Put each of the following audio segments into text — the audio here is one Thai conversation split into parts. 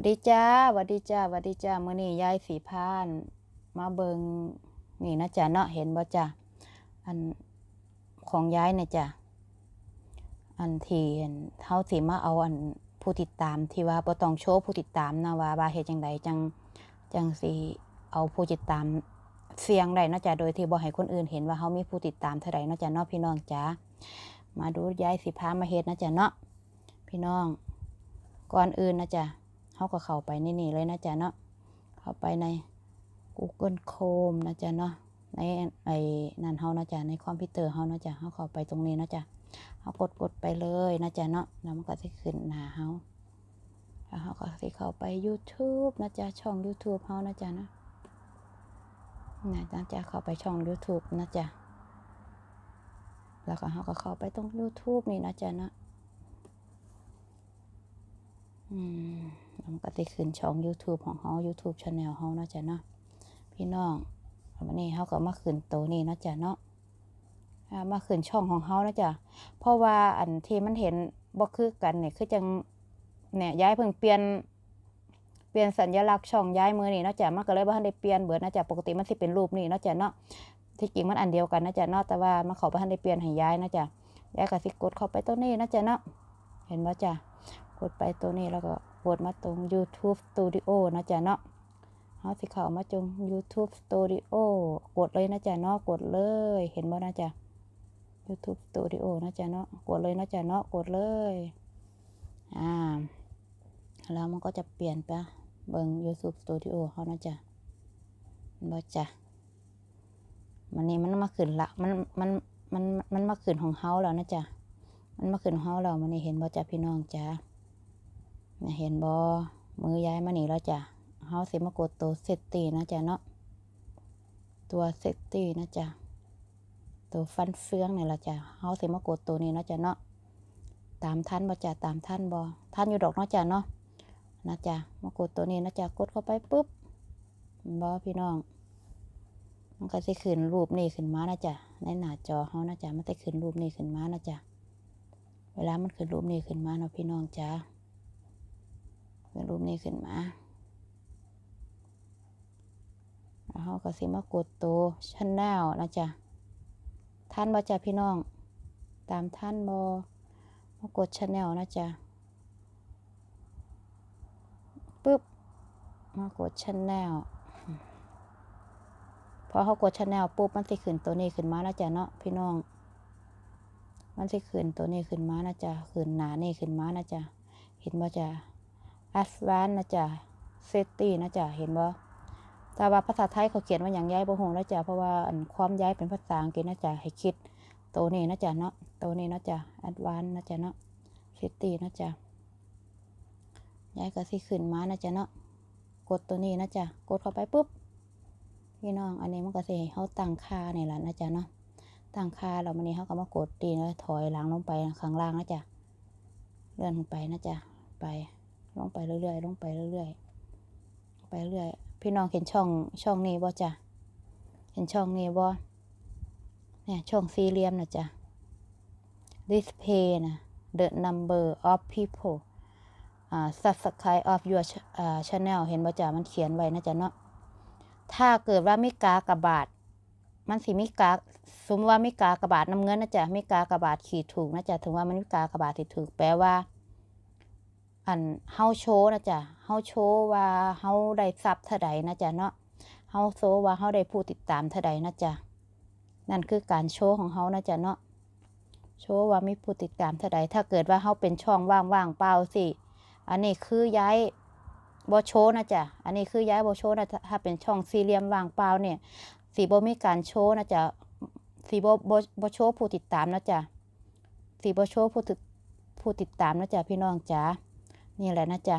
วัสดีจ้าหวัสดีจ้าหวัสดีจ้ามื้อนี้ยายสีพาน มาเบิงนี่นะจ๊ะเนาะเห็นบ่จ้ะอันของย้ายเนี่ยจ้ะอันทีเห็นเฮาสิมาเอาอันผู้ติดตามที่ว่าบ่ต้องโชว์ผู้ติดตามนะว่าว่าเฮ็ดจังใดจังจังสิเอาผู้ติดตามเสียงได้นะจ้ะโดยที่บ่ให้คนอื่นเห็นว่าเฮามีผู้ติดตามเท่าใดนะจ้ะเนาะพี่น้องจ้ามาดูยายสิพามาเฮ็ดนะจ้ะเนาะพี่น้องก่อนอื่นนะจ๊ะ เขาก็เข้าไปนี่นี่เลยนะจ๊ะเนาะเข้าไปใน Google Chrome นะจ๊ะเนาะในไอ้นั่นเฮานะจ๊ะในคอมพิวเตอร์เฮานะจ๊ะเขาเข้าไปตรงนี้นะจ๊ะเขากดกดไปเลยนะจ๊ะเนาะแล้วมันก็จะขึ้นหน้าเฮาแล้วเขาก็สิเข้าไป YouTube นะจ๊ะช่อง YouTube เฮานะจ๊ะเนาะนะจ๊ะจะเข้าไปช่อง YouTube นะจ๊ะแล้วก็เขาก็เข้าไปตรง YouTube นี่นะจ๊ะเนาะอืม ก็ติขึ้นช่อง YouTube ของเขา YouTube Channel เขาเนาะจ้ะเนาะพี่น้องวันนี้เขาก็มาขึ้นตัวนี้เนาะจ้ะเนาะมาขึ้นช่องของเขาเนาะจ้ะเพราะว่าอันที่มันเห็นบ่คือกันเนี่ยคือจังเนี่ยย้ายเพิ่งเปลี่ยนเปลี่ยนสัญลักษณ์ช่องย้ายมือนี่เนาะจ้ะมันก็เลยบ่ทันได้เปลี่ยนเบิดนะจ้ะปกติมันสิเป็นรูปนี่เนาะจ้ะเนาะที่จริงมันอันเดียวกันนะจ้ะเนาะแต่ว่ามันขาบ่ทันได้เปลี่ยนให้ย้ายนะจ้ะย้ายก็สิกดเข้าไปตัวนี้นะจ้ะเนาะเห็นบ่จ้ะ กดไปตัวนี้แล้วก็กดมาตรง YouTube Studio นะจ๊ะเนาะเขาสิเข้ามาจง YouTube Studio กดเลยนะจ๊ะเนาะกดเลย เห็นบ่นะจ๊ะ YouTube Studio นะจ๊ะเนาะกดเลยนะจ๊ะเนาะกดเลยอ่าแล้วมันก็จะเปลี่ยนไปเบิ่ง YouTube Studio เขานะจ๊ะเห็นบ่จ๊ะมันนี่มันมาขึ้นละมันมันมันมันมาขึ้นของเฮาแล้วนะจ๊ะมันมาขึ้นของเฮาแล้วมันนี่เห็นบ่จ๊ะพี่น้องจ๊ะ เห็นบอมือย้ายมาหนีแล้วจ้ะเฮาสิมากดตัวเซตตี้นะจ๊ะเนาะตัวเซตตี้นะจ๊ะตัวฟันเฟืองนี่ละจ้ะเฮาสิมากดตัวนี้นะจ๊ะเนาะตามท่านบ่จ้ะตามท่านบ่ท่านอยู่ดอกเนาะจ้ะเนาะนะจ๊ะมากดตัวนี้นะจ๊ะกดเข้าไปปุ๊บบ่พี่น้องมันก็สิขึ้นรูปนี้ขึ้นมานะจ๊ะในหน้าจอเฮานะจ๊ะมันจะขึ้นรูปนี้ขึ้นมานะจ๊ะเวลามันขึ้นรูปนี้ขึ้นมาเนาะพี่น้องจ้าเป็น รูปนี้ขึ้นมาแล้วเขาก็สิมากดตัวชันแนลนะจ๊ะท่านบ่จ้ะพี่น้อง ตามท่านบอมากดชันแนลนะจ๊ะปึ๊บมากดชันแนลพอเขากดชันแนลปุ๊บมันสิขึ้นตัวนี้ขึ้นมานะจ๊ะเนาะพี่น้องมันสิขึ้นตัวนี้ขึ้นมานะจ๊ะขึ้นหนานี่ขึ้นมานะจ๊ะเห็นบ่จ๊ะ a d v a n c e นะจ๊ะ Safety นะจ๊ะเห็นบ่แต่ว่าภาษาไทยเขาเขียนว่าอย่างย้ายบ่ฮู้นะจ๊ะเพราะว่าอันความย้ายเป็นภาษาอังกฤษนะจ๊ะให้คิดตัวนี้นะจ๊ะเนาะตัวนี้นะจ๊ะ a d v a n c e นะจ๊ะเนาะ Safety นะจ๊ะย้ายก็สิขึ้นมานะจ๊ะเนาะกดตัวนี้นะจ๊ะกดเข้าไปปุ๊บพี่น้องอันนี้มันก็สิให้เฮาตั้งค่านี่ล่ะนะจ๊ะเนาะตั้งค่าแล้วมันนี้เฮาก็มากดตีแล้วถอยหลังลงไปข้างล่างนะจ๊ะเลื่อนลงไปนะจ๊ะไป ลงไปเรื่อยๆลงไปเรื่อยๆไปเรื่อยพี่น้องเห็นช่องช่องนี้บ่จ้ะเห็นช่องนี้บ่เนี่ยช่องสี่เหลี่ยมนะจ๊ะ display นะ the number of people อ่า subscribe of your channel เห็นบ่จ้ะมันเขียนไว้นะจ๊ะเนาะถ้าเกิดว่าไม่กากระบาด มันสิมีกาสมมติว่ามีกากระบาดน้ำเงินนะจ๊ะมีกากระบาดขีดถูกนะจ๊ะถึงว่ามันมีกากระบาดที่ถูกแปลว่า อันเฮาโชว์นะจ๊ะเฮาโชว์ว่าเฮาได้ทรัพย์เท่าใดนะจ๊ะเนาะเฮาโชว์ว่าเฮาได้ผู้ติดตามเท่าใดนะจ๊ะนั่นคือการโชว์ของเฮานะจ๊ะเนาะโชว์ว่ามีผู้ติดตามเท่าใดถ้าเกิดว่าเฮาเป็นช่องว่างๆเปล่าสิอันนี้คือย้ายบ่โชนะจ๊ะ อันนี้คือย้ายบ่โชนะถ้าเป็นช่องสี่เหลี่ยมว่างเปล่าเนี่ยสิบ่มีการโชว์นะจ๊ะสิบ่บ่บ่โชผู้ติดตามนะจ๊ะสิบ่โชผู้ติดผู้ติดตามนะจ๊ะพี่น้องจ๋า นี่แหละนะจ๊ะ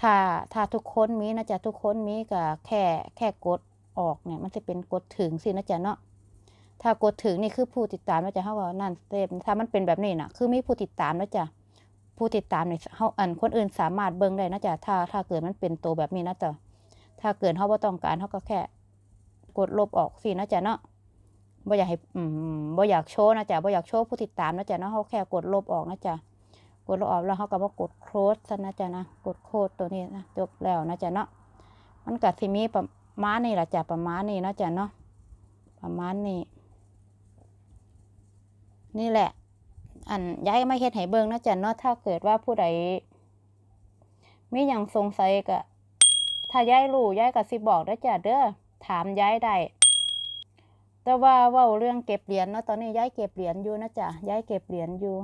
ถ้าถ้าทุกคนมีนะจ๊ะทุกคนมีก็แค่แค่กดออกเนี่ย มันจะเป็นกดถึงสินะจ๊ะเนาะถ้ากดถึงนี่คือผู้ติดตามนะจ๊ะเขาว่านั่นเต็มถ้ามันเป็นแบบนี้นะคือมีผู้ติดตามนะจ๊ะผู้ติดตามเนี่ยเขาอันคนอื่นสามารถเบิ่งได้นะจ๊ะถ้าถ้าเกิดมันเป็นตัวแบบนี้นะจ๊ะถ้าเกิดเขาบ่ต้องการเขาก็แค่กดลบออกสินะจ๊ะเนาะบ่อยากให้อืมบ่อยากโชว์นะจ๊ะบ่อยากโชว์ผู้ติดตามนะจ๊ะเนาะเขาแค่กดลบออกนะจ๊ะ กดลบออกแล้วเขาก็มากดโค้ดซะนะจ๊ะนะ กดโคดตัวนี้นะจบแล้วนะจ๊ะเนาะ มันก็สิมีประมาณนี้ละจ้ะประมาณนี้นะจ๊ะเนาะ ประมาณนี้ นี่แหละ อันย้ายมาเฮ็ดให้เบิ่งนะจ๊ะเนาะ ถ้าเกิดว่าผู้ใดมีหยังสงสัยก็ถ้าย้ายรู้ย้ายก็สิบอกเด้จ้ะเด้อ ถามย้ายได้แต่ว่าว้าเรื่องเก็บเหรียญเนาะตอนนี้ย้ายเก็บเหรียญอยู่นะจ๊ะย้ายเก็บเหรียญอยู่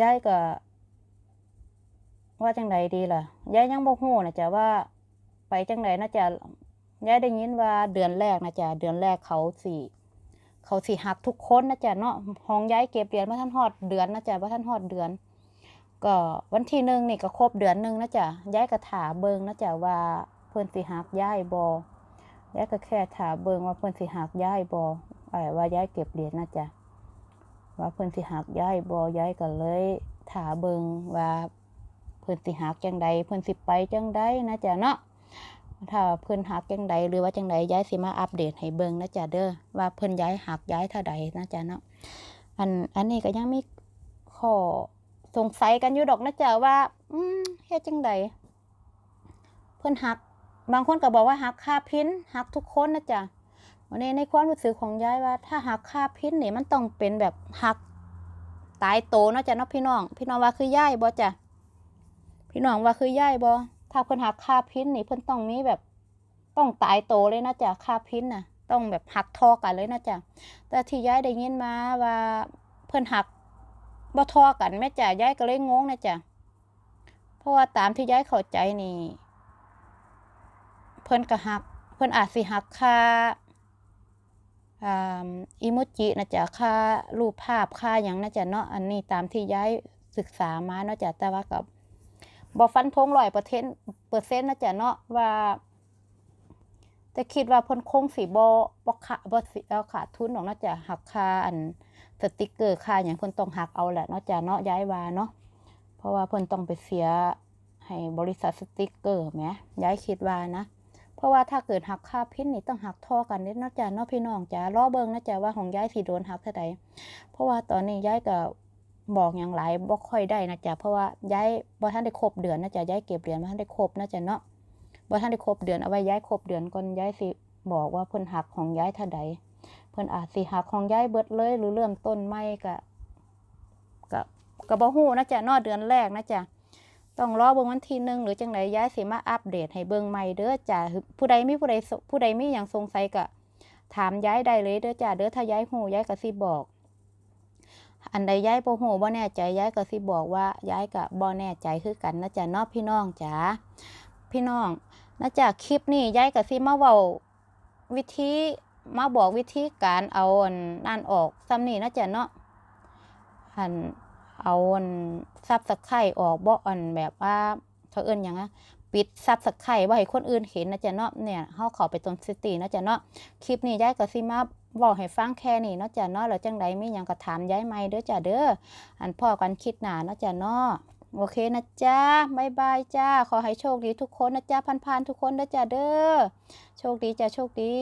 ย้ายก็ว่าจังไดดีล่ะย้ายยังบ่ฮู้นะจ๊ะว่า ไปจังไดนะจ๊ะย้ายได้ยินว่าเดือนแรกนะจ๊ะเดือนแรกเขาสิเขาสิหักทุกคนนะจ๊ะเนาะห้องย้ายเก็บเหรียญบ่ทันฮอดเดือนนะจ๊ะบ่ทันฮอดเดือน ก็วันที่หนึ่งนี่ก็ครบเดือนหนึ่งนะจ๊ะย้ายก็ถาเบิงนะจ๊ะว่าเพิ่นสิหักย้ายบ่ยายก็แค่ถาเบิงว่าเพิ่นสิหักย้ายบ่ไอ้ว่าย้ายเก็บเหรียญนะจ๊ะ ว่าเพิ่นสิหักย้ายบ่ย้ายก็เลยถาเบิงว่าเพิ่นสิหักจังใดเพิ่นสิไปจังใดนะจ๊ะเนาะถ้าเพิ่นหักจังใดหรือว่าจังใดย้ายสิมาอัปเดตให้เบิงนะจ๊ะเด้อว่าเพิ่นย้ายหักย้ายเท่าใดนะจ๊ะเนาะอันอันนี้ก็ยังมีข้อสงสัยกันอยู่ดอกนะจ๊ะว่า อืมเฮ็ดจังใดเพิ่นหัก บางคนก็บอกว่าหักค่าพินหักทุกคนนะจ๊ะ วันนี้ในความรู้สึกของยายว่า ถ้าหักค่าพินนี่มันต้องเป็นแบบหักตายโตเนาะจ๊ะเนาะพี่น้อง พี่น้องว่าคือยายบ่จ๊ะพี่น้องว่าคือยายบ่ถ้าเพิ่นหักค่าพินนี่เพิ่นต้องมีแบบต้องตายโตเลยนะจ๊ะค่าพินน่ะ ต้องแบบหักทอกันเลยนะจ๊ะแต่ที่ยายได้ยินมาว่าเพิ่นหักบ่ทอกันแม่จ๊ะยายก็เลยงงนะจ๊ะเพราะว่าตามที่ยายเข้าใจนี่ เพิ่นก็หัก เพิ่นอาจสิหักค่า อิโมจินะจ๊ะค่ารูปภาพค่าหยังนะจ๊ะเนาะอันนี้ตามที่ย้ายศึกษามาเนาะจ๊ะแต่ว่ากับบ่ฟันธงร้อยเปอร์เซ็นต์เปอร์เซ็นต์นะจ๊ะเนาะว่าแต่คิดว่าพนคงสิบ่บ่ขาบ่สิเอาขาดทุนหรอกนะจ๊ะหักค่าอันสติกเกอร์ค่าหยังพนต้องหักเอาแหละเนาะจ๊ะเนาะย้ายวาเนาะเพราะว่าพนต้องไปเสียให้บริษัทสติกเกอร์แหมย้ายคิดว่านะ ราะว่าถ้าเกิดหักค่าพินนี่ต้องหักท่อกันเด้เนาะจ๊ะนาะพี่น้องจ๋ารอเบิ่งนะจ๊ะว่าของย้ายสิโดนหักเท่าใดเพราะว่าตอนนี้ย้ายก็บอกอย่างหลายบ่ค่อยได้นะจ๊ะเพราะว่าย้ายบ่ทันได้ครบเดือนนะจ๊ะย้ายเก็บเหรียญบ่ทันได้ครบนะจ๊ะเนาะบ่ทันได้ครบเดือนเอาไว้ย้ายครบเดือนก่อนย้ายสิบอกว่าเพิ่นหักของย้ายเท่าใดเพิ่นอาจสิหักของย้ายเบิดเลย หรือเริ่มต้นใหม่ก็ก็ก็บ่ฮู้นะจ๊ะนาะเดือนแรกนะจ๊ะ ต้องรอเบิ่งวันที่หนึ่งหรือจังไดย้ายสิมาอัปเดตให้เบิ่งใหม่เด้อจ้าผู้ใดมีผู้ใดผู้ใดมีหยังสงสัยก็ถามย้ายได้เลยเด้อจ้าเด้อถ้าย้ายฮู้ย้ายก็สิบอก อันใดย้ายบ่ฮู้บ่แน่ใจย้ายก็สิบอกว่าย้ายก็บ่แน่ใจคือกันนะจ๊ะนาะพี่น้องจ๋าพี่น้องนะจ๊ะคลิปนี้ย้ายก็สิมาเว้าวิธีมาบอกวิธีการเอาอันนั่นออกซ้ำนี้นะจ๊ะเนาะอัน เอาอันซับสไครออกบ่อันแบบว่าเขาเอิ้นหยังอะปิดซับสไครบ่ให้คนอื่นเห็นนะจ๊ะเนาะเนี่ยเฮาเข้าไปตรงสตินะจ๊ะเนาะคลิปนี้ยายก็สิมาเว้าให้ฟังแค่นี้เนาะจ๊ะเนาะแล้วจังใดมีหยังก็ถามยายใหม่เด้อจ้ะเด้ออันพ่อกันคิดหน้าเนาะจ๊ะเนาะโอเคนะจ๊ะบายบายจ้า ขอให้โชคดีทุกคนนะจ๊ะพันๆทุกคนนะจ๊ะเด้อ โชคดีจ้ะโชคดี